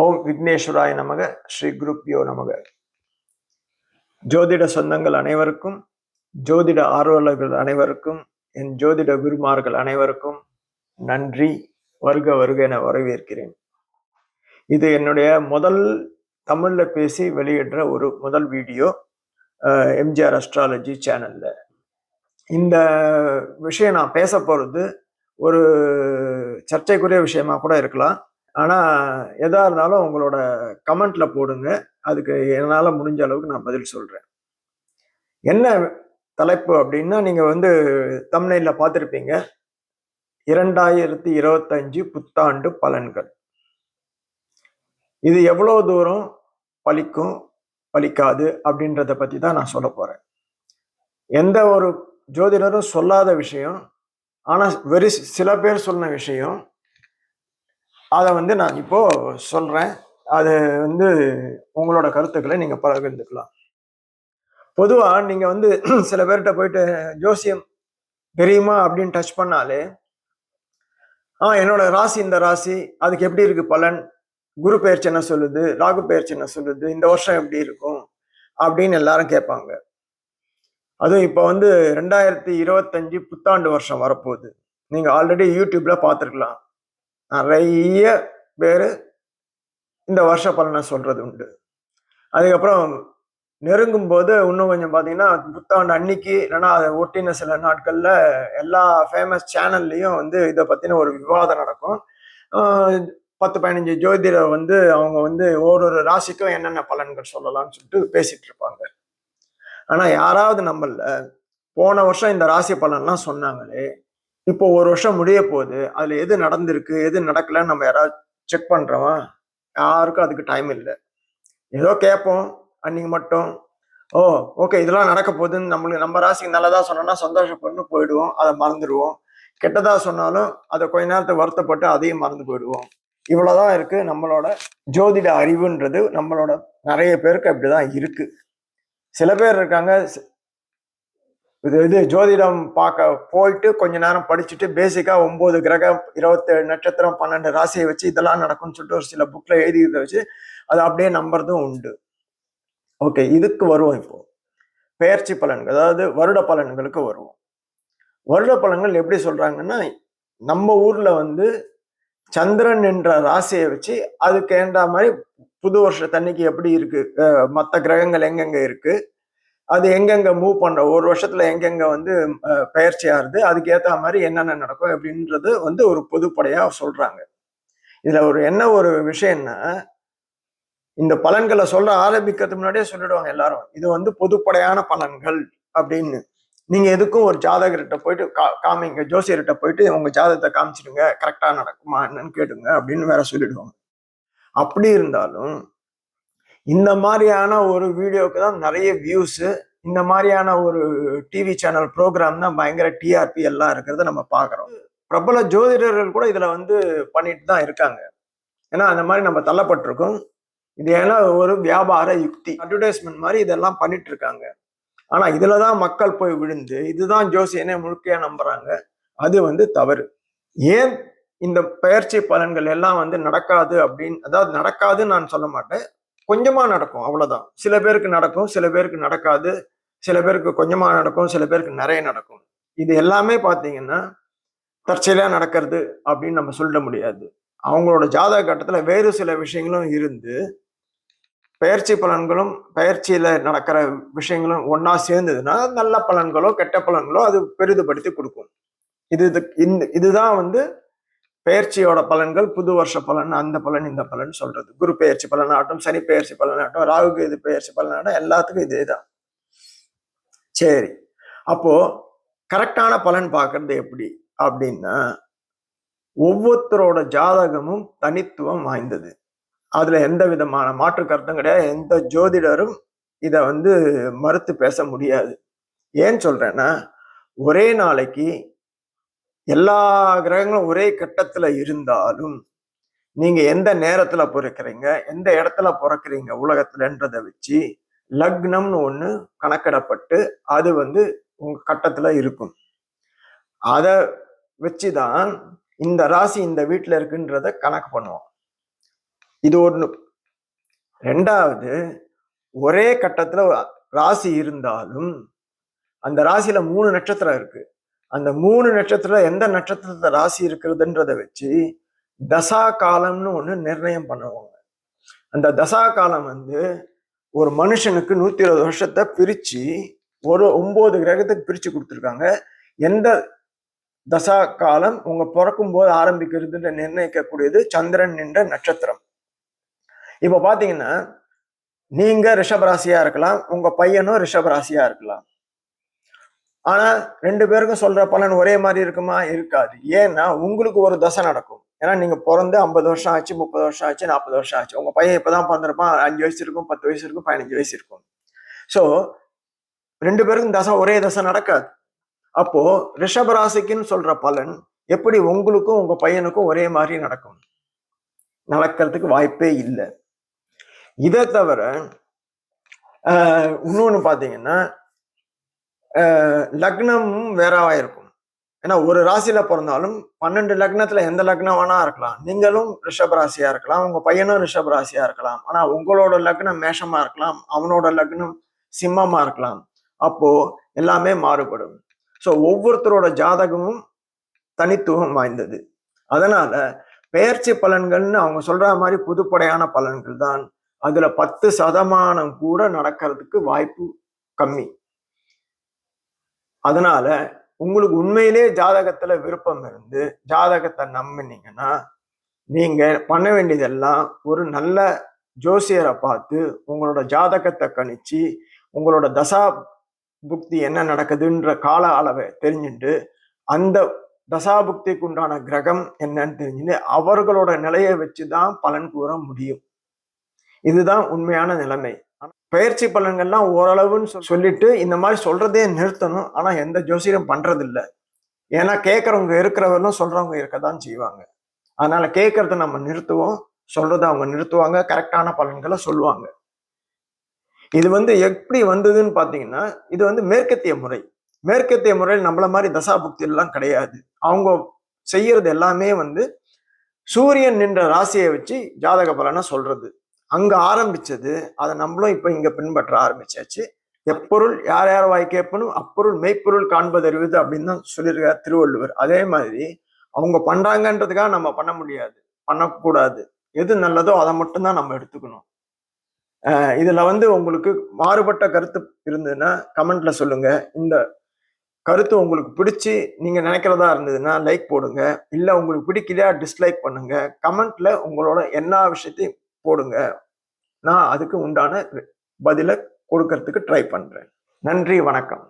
ஓம் விக்னேஸ்வராய நமக ஸ்ரீ குருப்பியோ நமக. ஜோதிட சொந்தங்கள் அனைவருக்கும் ஜோதிட ஆர்வலர்கள் அனைவருக்கும் என் ஜோதிட குருமார்கள் அனைவருக்கும் நன்றி வருக வருக என வரவேற்கிறேன். இது என்னுடைய முதல் தமிழில் பேசி வெளியிடுற ஒரு முதல் வீடியோ எம்ஜிஆர் அஸ்ட்ராலஜி சேனலில். இந்த விஷயம் நான் பேச போகிறது ஒரு சர்ச்சைக்குரிய விஷயமா கூட இருக்கலாம். ஆனால் எதா இருந்தாலும் உங்களோட கமெண்ட்ல போடுங்க. அதுக்கு என்னால் முடிஞ்ச அளவுக்கு நான் பதில் சொல்கிறேன் என்ன தலைப்பு அப்படின்னா நீங்கள் வந்து தமிழ்ல பார்த்துருப்பீங்க. இரண்டாயிரத்தி இருபத்தஞ்சு புத்தாண்டு பலன்கள். இது எவ்வளோ தூரம் பலிக்கும் பலிக்காது அப்படின்றத பற்றி தான் நான் சொல்ல போகிறேன் எந்த ஒரு ஜோதிடரும் சொல்லாத விஷயம் ஆனால் வெறு சில பேர் சொன்ன விஷயம் அதை வந்து நான் இப்போ சொல்றேன். அது வந்து உங்களோட கருத்துக்களை நீங்க பகிர்ந்துக்கலாம். பொதுவா நீங்க வந்து சில பேர்கிட்ட போயிட்டு ஜோசியம் தெரியுமா? அப்படின்னு டச் பண்ணாலே ஆ என்னோட ராசி இந்த ராசி அதுக்கு எப்படி இருக்கு பலன்? குரு பெயர்ச்சி என்ன சொல்லுது? ராகு பெயர்ச்சி என்ன சொல்லுது? இந்த வருஷம் எப்படி இருக்கும்? அப்படின்னு எல்லாரும் கேட்பாங்க. அதுவும் இப்போ வந்து ரெண்டாயிரத்தி இருபத்தஞ்சு புத்தாண்டு வருஷம் வரப்போகுது. நீங்க ஆல்ரெடி யூடியூப்ல பார்த்துருக்கலாம். நிறைய பேர் இந்த வருஷ பலனை சொல்கிறது உண்டு. அதுக்கப்புறம் நெருங்கும் போது இன்னும் கொஞ்சம் பார்த்தீங்கன்னா புத்தாண்டு அன்னைக்கு இல்லைன்னா அதை ஒட்டின சில நாட்களில் எல்லா ஃபேமஸ் சேனல்லையும் வந்து இதை பற்றின ஒரு விவாதம் நடக்கும். பத்து பதினஞ்சு ஜோதிடர் வந்து அவங்க வந்து ஒரு ராசிக்கும் என்னென்ன பலன்கள் சொல்லலாம்னு சொல்லிட்டு பேசிகிட்டு இருப்பாங்க. ஆனால் யாராவது நம்மள போன வருஷம் இந்த ராசி பலன்லாம் சொன்னாங்களே இப்போ ஒரு வருஷம் முடிய போகுது. அதுல எது நடந்திருக்கு எது நடக்கலன்னு நம்ம யாராவது செக் பண்றோமா? யாருக்கும் அதுக்கு டைம் இல்லை. ஏதோ கேட்போம். அன்னைக்கு மட்டும் ஓ ஓகே இதெல்லாம் நடக்க போகுதுன்னு நம்மளுக்கு நம்ம ராசிக்கு நல்லதா சொன்னோம்னா சந்தோஷப்பட்டு போயிடுவோம். அதை மறந்துடுவோம். கெட்டதா சொன்னாலும் அதை கொஞ்ச நேரத்துக்கு வருத்தப்பட்டு அதையும் மறந்து போயிடுவோம். இவ்வளவுதான் இருக்கு நம்மளோட ஜோதிட அறிவுன்றது. நம்மளோட நிறைய பேருக்கு அப்படிதான் இருக்கு. சில பேர் இருக்காங்க இது இது ஜோதிடம் பார்க்க போயிட்டு கொஞ்ச நேரம் படிச்சுட்டு பேசிக்காக ஒம்பது கிரகம் இருபத்தேழு நட்சத்திரம் பன்னெண்டு ராசியை வச்சு இதெல்லாம் நடக்கும்னு சொல்லிட்டு ஒரு சில புக்கில் எழுதி வச்சு அதை அப்படியே நம்புறதும் உண்டு. ஓகே இதுக்கு வருவோம் இப்போ. பெயர்ச்சி பலன்கள் அதாவது வருட பலன்களுக்கு வருவோம். வருட பலன்கள் எப்படி சொல்கிறாங்கன்னா நம்ம ஊரில் வந்து சந்திரன் என்ற ராசியை வச்சு அதுக்கு ஏன்ற மாதிரி புது வருஷ தண்ணிக்கு எப்படி இருக்கு? மற்ற கிரகங்கள் எங்கெங்க இருக்குது அது எங்கெங்க மூவ் பண்ற ஒரு வருஷத்துல எங்கெங்க வந்து பயிற்சி பெயர்ச்சி ஆறுது அதுக்கு மாதிரி என்னென்ன நடக்கும் அப்படின்றது வந்து ஒரு பொதுப்படையா சொல்றாங்க. இதுல ஒரு என்ன ஒரு விஷயம்னா இந்த பலன்களை சொல்ல ஆரம்பிக்கிறதுக்கு முன்னாடியே சொல்லிடுவாங்க எல்லாரும் இது வந்து பொதுப்படையான பலன்கள் அப்படின்னு. நீங்க எதுக்கும் ஒரு ஜாதகர்கிட்ட போயிட்டு கா காமிங்க ஜோசியர்கிட்ட போயிட்டு உங்க ஜாதகத்தை காமிச்சிடுங்க கரெக்டா நடக்குமா என்னன்னு கேட்டுங்க அப்படின்னு வேற சொல்லிடுவாங்க. அப்படி இருந்தாலும் இந்த மாதிரியான ஒரு வீடியோவுக்கு தான் நிறைய வியூஸு இந்த மாதிரியான ஒரு டிவி சேனல் ப்ரோக்ராம் தான் பயங்கர டிஆர்பி எல்லாம் இருக்கிறத நம்ம பார்க்குறோம். பிரபல ஜோதிடர்கள் கூட இதில் வந்து பண்ணிட்டு தான் இருக்காங்க. ஏன்னா அந்த மாதிரி நம்ம தள்ளப்பட்டிருக்கோம். இது ஏன்னா ஒரு வியாபார யுக்தி அட்வர்டைஸ்மெண்ட் மாதிரி இதெல்லாம் பண்ணிட்டு இருக்காங்க. ஆனால் இதில் தான் மக்கள் போய் விழுந்து இதுதான் ஜோசியனே முழுக்கையாக நம்புகிறாங்க அது வந்து தவறு. ஏன் இந்த பயிற்சி பலன்கள் எல்லாம் வந்து நடக்காது அப்படின்னு அதாவது நடக்காதுன்னு நான் சொல்ல மாட்டேன். கொஞ்சமா நடக்கும் அவ்வளவுதான். சில பேருக்கு நடக்கும் சில பேருக்கு நடக்காது. சில பேருக்கு கொஞ்சமா நடக்கும் சில பேருக்கு நிறைய நடக்கும். இது எல்லாமே பார்த்தீங்கன்னா தற்செயலாக நடக்கிறது அப்படின்னு நம்ம சொல்ல முடியாது. அவங்களோட ஜாதக கட்டத்தில் வேறு சில விஷயங்களும் இருந்து பயிற்சி பலன்களும் பயிற்சியில் நடக்கிற விஷயங்களும் ஒன்றா சேர்ந்ததுன்னா நல்ல பலன்களோ கெட்ட பலன்களோ அது பெரிதுபடுத்தி கொடுக்கும். இது இது- இந்த இதுதான் வந்து பெயர்ச்சியோட பலன்கள் புது வருஷ பலன் அந்த பலன் இந்த பலன் சொல்றது. குரு பெயர்ச்சி பலனாகட்டும் சனி பெயர்ச்சி பலனாகட்டும் ராகுக்கு இது பெயர்ச்சி பலனாகட்டும் எல்லாத்துக்கும் இதேதான் சரி. அப்போ கரெக்டான பலன் பார்க்கறது எப்படி? அப்படின்னா ஒவ்வொருத்தரோட ஜாதகமும் தனித்துவம் வாய்ந்தது. அதுல எந்த விதமான மாற்று கருத்தும் கிடையாது. எந்த ஜோதிடரும் இத வந்து மறுத்து பேச முடியாது. ஏன் சொல்றேன்னா ஒரே நாளைக்கு எல்லா கிரகங்களும் ஒரே கட்டத்துல இருந்தாலும் நீங்க எந்த நேரத்துல பிறக்கிறீங்க எந்த இடத்துல பிறக்கிறீங்க உலகத்துலன்றதை வச்சு லக்னம்னு ஒண்ணு கணக்கிடப்பட்டு அது வந்து உங்க கட்டத்துல இருக்கும். அதை வச்சுதான் இந்த ராசி இந்த வீட்டுல இருக்குன்றத கணக்கு பண்ணுவோம். இது ஒண்ணு. ரெண்டாவது ஒரே கட்டத்துல ராசி இருந்தாலும் அந்த ராசியில மூணு நட்சத்திரம் இருக்கு. அந்த மூணு நட்சத்திரம் எந்த நட்சத்திரத்தை ராசி இருக்கிறதுன்றத வச்சு தசா காலம்னு ஒன்று நிர்ணயம் பண்ணுவாங்க. அந்த தசா காலம் வந்து ஒரு மனுஷனுக்கு நூத்தி இருபது வருஷத்தை பிரிச்சு ஒரு ஒன்பது கிரகத்துக்கு பிரிச்சு கொடுத்துருக்காங்க. எந்த தசா காலம் உங்க பிறக்கும் போது ஆரம்பிக்கிறதுன்ற நிர்ணயிக்கக்கூடியது சந்திரன் என்ற நட்சத்திரம். இப்ப பாத்தீங்கன்னா நீங்க ரிஷபராசியா இருக்கலாம் உங்க பையனும் ரிஷபராசியா இருக்கலாம். ஆனா ரெண்டு பேருக்கும் சொல்ற பலன் ஒரே மாதிரி இருக்குமா? இருக்காது. ஏன்னா உங்களுக்கு ஒரு தசை நடக்கும். ஏன்னா நீங்க பிறந்து ஐம்பது வருஷம் ஆச்சு முப்பது வருஷம் ஆச்சு நாற்பது வருஷம் ஆச்சு. உங்க பையன் இப்பதான் பிறந்திருப்பான் அஞ்சு வயசு இருக்கும் பத்து வயசு இருக்கும் பதினஞ்சு வயசு இருக்கும். ஸோ ரெண்டு பேருக்கும் தசை ஒரே தசை நடக்காது. அப்போ ரிஷபராசிக்குன்னு சொல்ற பலன் எப்படி உங்களுக்கும் உங்க பையனுக்கும் ஒரே மாதிரி நடக்கும்? நடக்கிறதுக்கு வாய்ப்பே இல்லை. இதை தவிர இன்னொன்று பார்த்தீங்கன்னா லக்னம் வேறவா இருக்கும்? ஏன்னா ஒரு ராசியில பிறந்தாலும் பன்னெண்டு லக்னத்துல எந்த லக்னம் வேணா இருக்கலாம். நீங்களும் ரிஷப ராசியா இருக்கலாம் உங்க பையனும் ரிஷப ராசியா இருக்கலாம். ஆனா உங்களோட லக்னம் மேஷமா இருக்கலாம் அவனோட லக்னம் சிம்மமா இருக்கலாம். அப்போ எல்லாமே மாறுபடும். ஸோ ஒவ்வொருத்தரோட ஜாதகமும் தனித்துவம் வாய்ந்தது. அதனால பெயர்ச்சி பலன்கள்னு அவங்க சொல்ற மாதிரி புதுப்படையான பலன்கள் தான். அதுல பத்து சதமானம் கூட நடக்கிறதுக்கு வாய்ப்பு கம்மி. அதனால உங்களுக்கு உண்மையிலே ஜாதகத்துல விருப்பம் இருந்து ஜாதகத்தை நம்பினீங்கன்னா நீங்க பண்ண வேண்டியதெல்லாம் ஒரு நல்ல ஜோசியரை பார்த்து உங்களோட ஜாதகத்தை கணிச்சு உங்களோட தசா புக்தி என்ன நடக்குதுன்ற கால அளவை தெரிஞ்சுட்டு அந்த தசாபுக்திக்கு உண்டான கிரகம் என்னன்னு தெரிஞ்சுட்டு அவர்களோட நிலையை வச்சுதான் பலன் கூற முடியும். இதுதான் உண்மையான நிலைமை. பயிற்சி பலன்கள்லாம் ஓரளவுன்னு சொல்லிட்டு இந்த மாதிரி சொல்றதே நிறுத்தணும். ஆனா எந்த ஜோசியரும் பண்றது இல்லை ஏன்னா கேட்கறவங்க இருக்கிறவர்களும் சொல்றவங்க இருக்கதான் செய்வாங்க. அதனால கேட்கறத நம்ம நிறுத்துவோம். சொல்றத அவங்க நிறுத்துவாங்க. கரெக்டான பலன்களை சொல்லுவாங்க. இது வந்து எப்படி வந்ததுன்னு பாத்தீங்கன்னா இது வந்து மேற்கத்திய முறை. மேற்கத்திய முறையில் நம்மள மாதிரி தசாபுக்தி எல்லாம் கிடையாது. அவங்க செய்யறது எல்லாமே வந்து சூரியன் நின்ற ராசியை வச்சு ஜாதக பலனை சொல்றது. அங்கே ஆரம்பிச்சது அதை நம்மளும் இப்போ இங்கே பின்பற்ற ஆரம்பிச்சாச்சு. எப்பொருள் யார் யார் வாய் கேட்பனும் அப்பொருள் மெய்ப்பொருள் காண்பது அறிவது அப்படின்னு தான் சொல்லியிருக்கார் திருவள்ளுவர். அதே மாதிரி அவங்க பண்ணுறாங்கன்றதுக்காக நம்ம பண்ண முடியாது பண்ணக்கூடாது. எது நல்லதோ அதை மட்டும்தான் நம்ம எடுத்துக்கணும். இதில் வந்து உங்களுக்கு மாறுபட்ட கருத்து இருந்ததுன்னா கமெண்ட்ல சொல்லுங்க. இந்த கருத்து உங்களுக்கு பிடிச்சி நீங்கள் நினைக்கிறதா இருந்ததுன்னா லைக் போடுங்க. இல்லை உங்களுக்கு பிடிக்கலையா டிஸ்லைக் பண்ணுங்க. கமெண்ட்ல உங்களோட எல்லா விஷயத்தையும் போடுங்க. நான் அதுக்கு உண்டான பதிலை கொடுக்கறதுக்கு ட்ரை பண்றேன். நன்றி வணக்கம்.